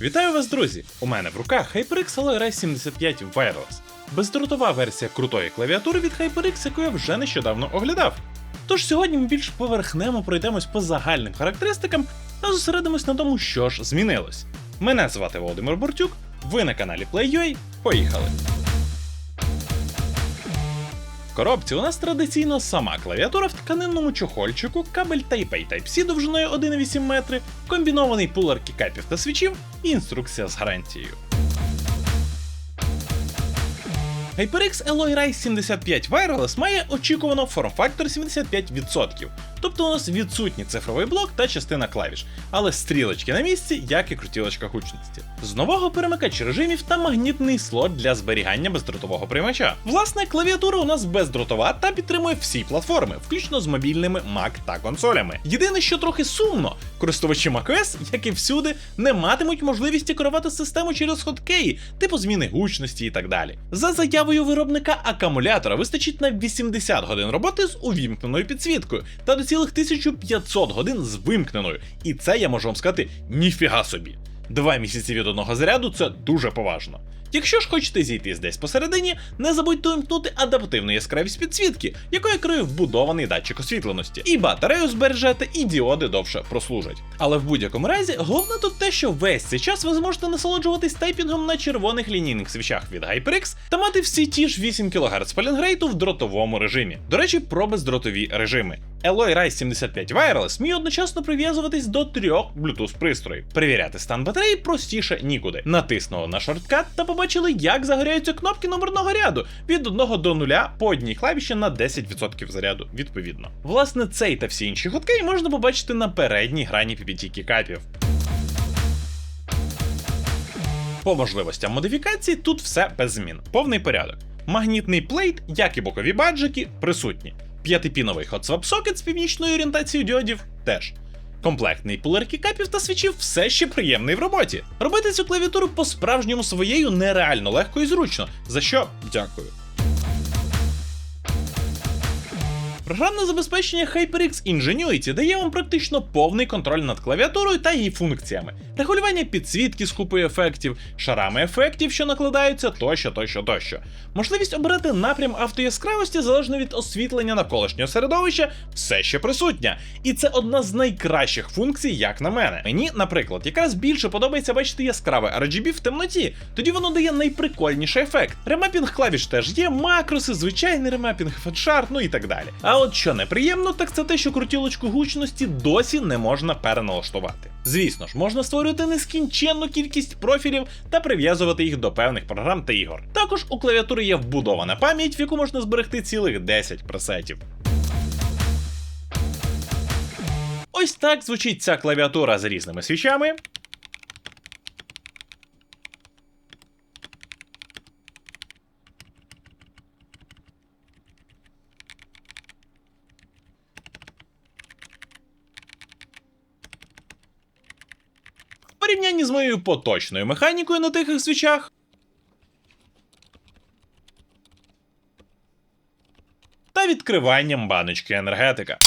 Вітаю вас, друзі! У мене в руках HyperX Alloy 75 Wireless. Бездротова версія крутої клавіатури від HyperX, яку я вже нещодавно оглядав. Тож сьогодні ми більш поверхнемо пройдемось по загальним характеристикам та зосередимось на тому, що ж змінилось. Мене звати Володимир Бортюк, ви на каналі PlayUA. Поїхали! Коробці у нас традиційно сама клавіатура в тканинному чохольчику, кабель Type-A Type-C довжиною 1,8 метри, комбінований пулер кікапів та свічів і інструкція з гарантією. HyperX Rise 75 Wireless має очікувано форм-фактор 75%, тобто у нас відсутній цифровий блок та частина клавіш, але стрілочки на місці, як і крутілочка гучності. З нового перемикач режимів та магнітний слот для зберігання бездротового приймача. Власне, клавіатура у нас бездротова та підтримує всі платформи, включно з мобільними Mac та консолями. Єдине, що трохи сумно, користувачі macOS, як і всюди, не матимуть можливості керувати систему через хоткеї, типу зміни гучності і так далі. За заявою виробника акумулятора вистачить на 80 годин роботи з увімкненою підсвіткою та до цілих 1500 годин з вимкненою. І це я можу вам сказати ніфіга собі. Два місяці від одного заряду це дуже поважно. Якщо ж хочете зійтись десь посередині, не забудьте увімкнути адаптивну яскравість підсвітки, якою керує вбудований датчик освітленості. І батарею збережете, і діоди довше прослужать. Але в будь-якому разі, головне тут те, що весь цей час ви зможете насолоджуватись тайпінгом на червоних лінійних свічах від HyperX та мати всі ті ж 8 кГц палінгрейту в дротовому режимі. До речі, про бездротові режими. Alloy Rise 75 Wireless вміє одночасно прив'язуватись до трьох Bluetooth пристроїв. Перевіряти стан батареї простіше нікуди. Натиснули на шорткат та побачили, як загоряються кнопки номерного ряду від 1 до 0 по одній клавіші на 10% заряду, відповідно. Власне, цей та всі інші хоткеї можна побачити на передній грані PPT кікапів. По можливостям модифікації тут все без змін. Повний порядок. Магнітний плейт, як і бокові баджики, присутні. П'ятипіновий Socket з північною орієнтацією діодів теж. Комплектний пулер кікапів та свічів все ще приємний в роботі. Робити цю клавіатуру по-справжньому своєю нереально легко і зручно, за що дякую. Програмне забезпечення HyperX Ingenuity дає вам практично повний контроль над клавіатурою та її функціями, регулювання підсвітки з купою ефектів, шарами ефектів, що накладаються, тощо, тощо, тощо. Можливість обирати напрям автояскравості залежно від освітлення навколишнього середовища все ще присутня. І це одна з найкращих функцій, як на мене. Мені, наприклад, якраз більше подобається бачити яскраве RGB в темноті, тоді воно дає найприкольніший ефект. Ремапінг клавіш теж є, макроси, звичайний ремапінг фетшар, ну і так далі. А от що неприємно, так це те, що крутілочку гучності досі не можна переналаштувати. Звісно ж, можна створювати нескінченну кількість профілів та прив'язувати їх до певних програм та ігор. Також у клавіатури є вбудована пам'ять, в яку можна зберегти цілих 10 пресетів. Ось так звучить ця клавіатура з різними свічами. Порівнянні з моєю поточною механікою на тихих свічах. Та відкриванням баночки енергетика.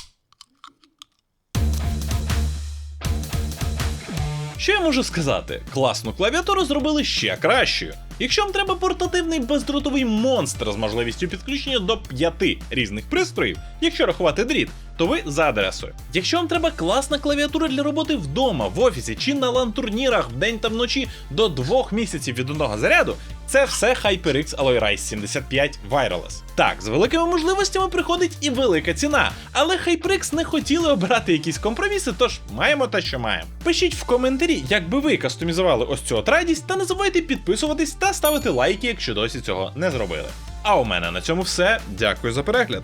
Що я можу сказати? Класну клавіатуру зробили ще кращою. Якщо вам треба портативний бездротовий монстр з можливістю підключення до п'яти різних пристроїв, якщо рахувати дріт, то ви за адресою. Якщо вам треба класна клавіатура для роботи вдома, в офісі чи на лан-турнірах вдень та вночі до двох місяців від одного заряду, це все HyperX Alloy Rise 75 Wireless. Так, з великими можливостями приходить і велика ціна, але HyperX не хотіли обирати якісь компроміси, тож маємо те, що маємо. Пишіть в коментарі, як би ви кастомізували ось цю от радість, та не забувайте підписуватись та ставити лайки, якщо досі цього не зробили. А у мене на цьому все. Дякую за перегляд.